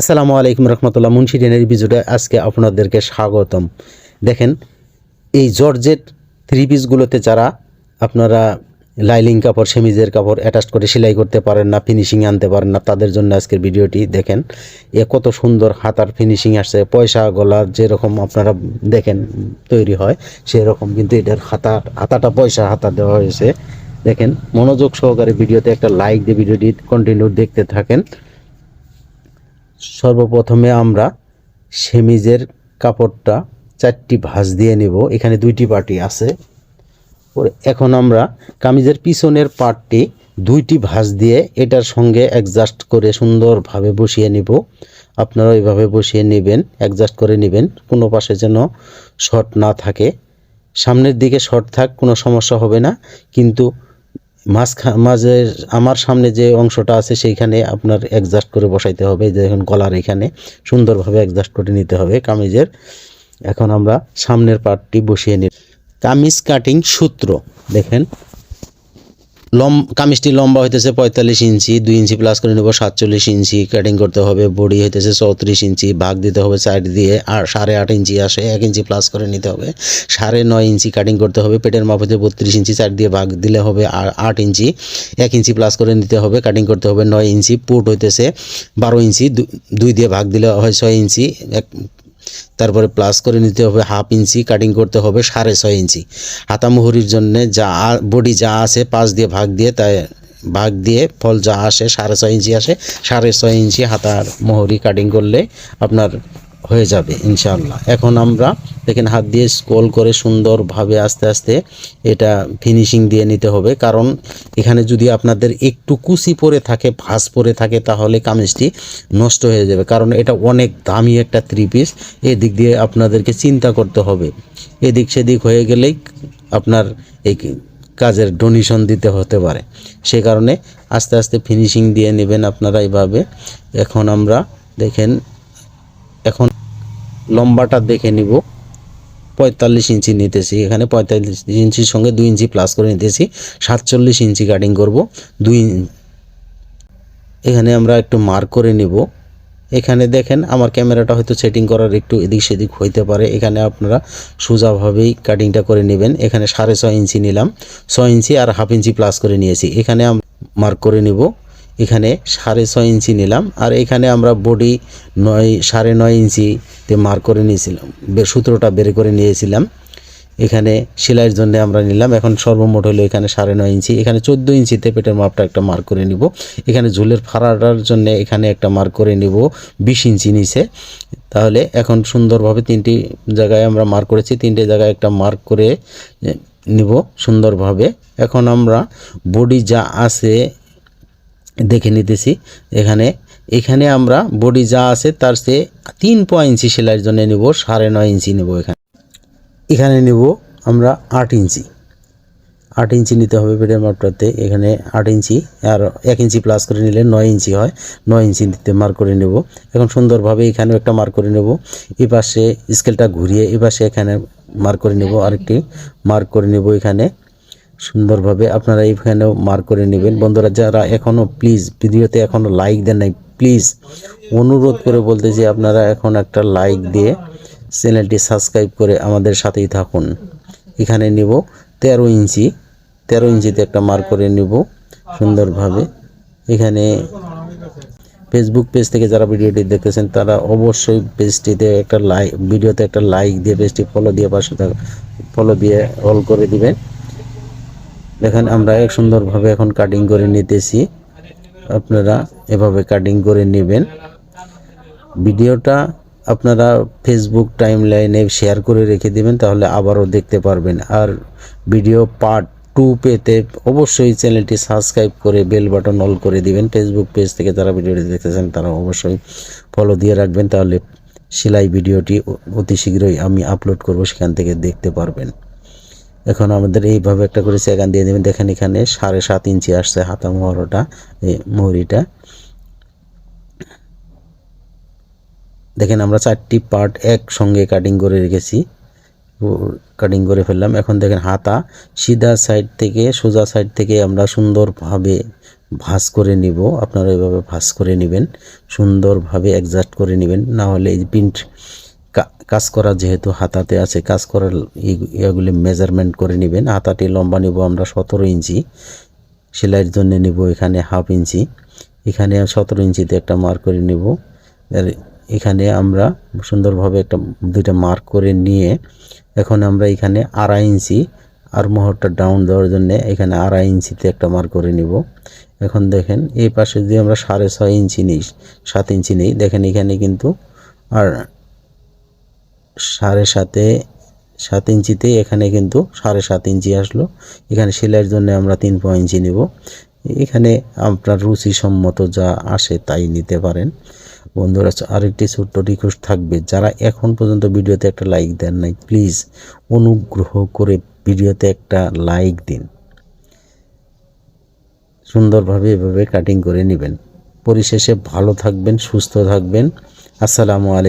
আসসালামু আলাইকুম রহমতুল্লাহ মুন্সি ডেনের ভিডিওতে আজকে আপনাদেরকে স্বাগতম। দেখেন, এই জর্জেট থ্রি পিসগুলোতে যারা আপনারা লাইলিং কাপড়, সেমিজের কাপড় অ্যাটাচ করে সেলাই করতে পারেন না ফিনিশিং আনতে পারেন না, তাদের জন্য আজকের ভিডিওটি দেখেন, এ কত সুন্দর হাতার ফিনিশিং আসছে, পয়সা গলার যেরকম আপনারা দেখেন তৈরি হয়, সেরকম কিন্তু এটার হাতা, হাতাটা পয়সা হাতা দেওয়া হয়েছে। দেখেন, মনোযোগ সহকারে ভিডিওতে একটা লাইক দিয়ে ভিডিওটি কন্টিনিউ দেখতে থাকেন। সর্বপ্রথমে আমরা সেমিজের কাপড়টা চারটি ভাঁজ দিয়ে নেব। এখানে দুইটি পার্টি আছে। এখন আমরা কামিজের পিছনের পার্টটি দুইটি ভাঁজ দিয়ে এটার সঙ্গে অ্যাডজাস্ট করে সুন্দরভাবে বসিয়ে নিব। আপনারা এইভাবে বসিয়ে নেবেন অ্যাডজাস্ট করে নেবেন। কোনো পাশে যেন শর্ট না থাকে। সামনের দিকে শর্ট থাক, কোনো সমস্যা হবে না। কিন্তু মাঝে আমার সামনে যে অংশটা আছে সেইখানে আপনার অ্যাডজাস্ট করে বসাইতে হবে। যে এখন গলার এখানে সুন্দরভাবে অ্যাডজাস্ট করে নিতে হবে কামিজের। এখন আমরা সামনের পার্টটি বসিয়ে নিই। কামিজ কাটিং সূত্র, দেখেন। লম, কামিজটি লম্বা হইতেছে পঁয়তাল্লিশ ইঞ্চি, দুই ইঞ্চি প্লাস করে নেব সাতচল্লিশ ইঞ্চি কাটিং করতে হবে, বডি হইতেছে চৌত্রিশ ইঞ্চি, ভাগ দিতে হবে সাইড দিয়ে, আর সাড়ে আট ইঞ্চি আসে, এক ইঞ্চি প্লাস করে নিতে হবে, সাড়ে নয় ইঞ্চি কাটিং করতে হবে, পেটের মাপ হচ্ছে বত্রিশ ইঞ্চি সাইড দিয়ে ভাগ দিলে হবে আর আট ইঞ্চি, এক ইঞ্চি প্লাস করে নিতে হবে কাটিং করতে হবে নয় ইঞ্চি, পুট হইতেছে বারো ইঞ্চি দুই দিয়ে ভাগ দিলে হয় ছয় ইঞ্চি, এক তারপরে প্লাস করে নিতে হবে হাফ ইঞ্চি কাটিং করতে হবে সাড়ে ছয় ইঞ্চি। হাতামুহুরির জন্য যা বডি যা আছে পাঁচ দিয়ে ভাগ দিয়ে তাই ভাগ দিয়ে ফল যা আসে সাড়ে ছয় ইঞ্চি আসে, সাড়ে ছয় ইঞ্চি হাতার মোহরি কাটিং করলে আপনার হয়ে যাবে, ইনশাআল্লাহ। এখন আমরা দেখেন হাত দিয়ে স্ক্রল করে সুন্দরভাবে আস্তে আস্তে এটা ফিনিশিং দিয়ে নিতে হবে। কারণ এখানে যদি আপনাদের একটু কুচি পরে থাকে, ভাঁজ পরে থাকে, তাহলে কামিজটি নষ্ট হয়ে যাবে। কারণ এটা অনেক দামি একটা থ্রি পিস এদিক দিয়ে আপনাদেরকে চিন্তা করতে হবে। এদিক সেদিক হয়ে গেলেই আপনার এই কাজের ডোনেশন দিতে হতে পারে। সে কারণে আস্তে আস্তে ফিনিশিং দিয়ে নেবেন আপনারা এইভাবে এখন আমরা দেখেন, এখন লম্বাটা দেখে নিব। পঁয়তাল্লিশ ইঞ্চি নিতেছি। এখানে পঁয়তাল্লিশ ইঞ্চির সঙ্গে দুই ইঞ্চি প্লাস করে নিতেছি। সাতচল্লিশ ইঞ্চি কাটিং করব। দুই এখানে আমরা একটু মার্ক করে নিব। এখানে দেখেন আমার ক্যামেরাটা হয়তো সেটিং করার একটু এদিক সেদিক হইতে পারে। এখানে আপনারা সোজাভাবেই কাটিংটা করে নেবেন। এখানে সাড়ে ছয় ইঞ্চি নিলাম। ছয় ইঞ্চি আর হাফ ইঞ্চি প্লাস করে নিয়েছি। এখানে মার্ক করে নিব। এখানে সাড়ে ছয় ইঞ্চি নিলাম। আর এখানে আমরা বডি নয়, সাড়ে নয় ইঞ্চিতে মার্ক করে নিয়েছিলাম। সূত্রটা বের করে নিয়েছিলাম। এখানে সেলাইয়ের জন্য আমরা নিলাম। এখন সর্বমোট হলো এখানে সাড়ে নয় ইঞ্চি। এখানে চোদ্দ ইঞ্চিতে পেটের মাপটা একটা মার্ক করে নিব। এখানে ঝুলের ফাড়াটার জন্য এখানে একটা মার্ক করে নিব। বিশ ইঞ্চি নিচে। তাহলে এখন সুন্দরভাবে তিনটি জায়গায় আমরা মার্ক করেছি। তিনটে জায়গায় একটা মার্ক করে নিব সুন্দরভাবে। এখন আমরা বডি যা আছে দেখে নিতেছি। এখানে এখানে আমরা বডি যা আছে তার চেয়ে তিন পয় ইঞ্চি সেলাইয়ের জন্য নেব, সাড়ে নয় ইঞ্চি নেব এখানে। এখানে নেব আমরা আট ইঞ্চি। আট ইঞ্চি নিতে হবে পেটের মাপটাতে। এখানে আট ইঞ্চি আর এক ইঞ্চি প্লাস করে নিলে নয় ইঞ্চি হয়। নয় ইঞ্চি নিতে মার্ক করে নেব। এখন সুন্দরভাবে এখানেও একটা মার্ক করে নেব। এই পাশে স্কেলটা ঘুরিয়ে এই পাশে এখানে মার্ক করে নেব। আরেকটি মার্ক করে নেব এখানে। সুন্দরভাবে আপনারা এইখানেও মার্ক করে নেবেন। বন্ধুরা, যারা এখনও প্লিজ ভিডিওতে এখনও লাইক দেন নাই প্লিজ অনুরোধ করে বলতেছি আপনারা এখন একটা লাইক দিয়ে চ্যানেলটি সাবস্ক্রাইব করে আমাদের সাথেই থাকুন। এখানে নিব তেরো ইঞ্চি, তেরো ইঞ্চিতে একটা মার্ক করে নিব সুন্দরভাবে। এখানে ফেসবুক পেজ থেকে যারা ভিডিওটি দেখতেছেন, তারা অবশ্যই পেজটিতে একটা লাইক ভিডিওতে একটা লাইক দিয়ে পেজটি ফলো দিয়ে পাশে ফলো দিয়ে অল করে দিবেন। দেখেন, আমরা এক সুন্দরভাবে এখন কাটিং করে নিতেছি। আপনারা এভাবে কাটিং করে নেবেন। ভিডিওটা আপনারা ফেসবুক টাইম লাইনে শেয়ার করে রেখে দেবেন, তাহলে আবারও দেখতে পারবেন। আর ভিডিও পার্ট টু পেতে অবশ্যই চ্যানেলটি সাবস্ক্রাইব করে বেল বাটন অল করে দিবেন। ফেসবুক পেজ থেকে যারা ভিডিওটি দেখতেছেন, তারা অবশ্যই ফলো দিয়ে রাখবেন, তাহলে সেলাই ভিডিওটি অতি শীঘ্রই আমি আপলোড করব, সেখান থেকে দেখতে পারবেন। এখন আমাদের এইভাবে একটা করে সেগান দিয়ে দেবেন। দেখেন এখানে সাড়ে সাত ইঞ্চি আসছে হাতা মোহরটা, এই মুহুরিটা। দেখেন আমরা চারটি পার্ট একসঙ্গে কাটিং করে রেখেছি। কাটিং করে ফেললাম। এখন দেখেন হাতা সিধা সাইড থেকে সোজা সাইড থেকে আমরা সুন্দরভাবে ভাঁজ করে নিব। আপনারা এভাবে ভাঁজ করে নেবেন। সুন্দরভাবে অ্যাডজাস্ট করে নেবেন। না হলে এই প্রিন্ট কাজ করা যেহেতু হাতাতে আছে, কাজ করার ইয়েগুলি মেজারমেন্ট করে নেবেন। হাতাটি লম্বা নিব আমরা সতেরো ইঞ্চি, সেলাইয়ের জন্য নিব এখানে হাফ ইঞ্চি। এখানে সতেরো ইঞ্চিতে একটা মার্ক করে নিব। এখানে আমরা সুন্দরভাবে একটা, দুইটা মার্ক করে নিয়ে এখন আমরা এখানে আড়াই ইঞ্চি আর মোহরটা ডাউন দেওয়ার জন্য এখানে আড়াই ইঞ্চিতে একটা মার্ক করে নিব। এখন দেখেন, এই পাশে যদি আমরা সাড়ে ছয় ইঞ্চি নিই, সাত ইঞ্চি নিই, দেখেন এখানে কিন্তু আর সাড়ে সাতে, সাত ইঞ্চিতে এখানে কিন্তু সাড়ে সাত ইঞ্চি আসলো। এখানে সেলাইয়ের জন্য আমরা তিন পয়েন্ট ইঞ্চি নিব। এখানে আপনার রুচি সম্মত যা আসে তাই নিতে পারেন। বন্ধুরা, আরেকটি ছোট্ট রিকোয়েস্ট থাকবে। যারা এখন পর্যন্ত ভিডিওতে একটা লাইক দেন নাই প্লিজ অনুগ্রহ করে ভিডিওতে একটা লাইক দিন। সুন্দরভাবে এভাবে কাটিং করে নেবেন। পরিশেষে ভালো থাকবেন, সুস্থ থাকবেন। আসসালামু আলাইকুম।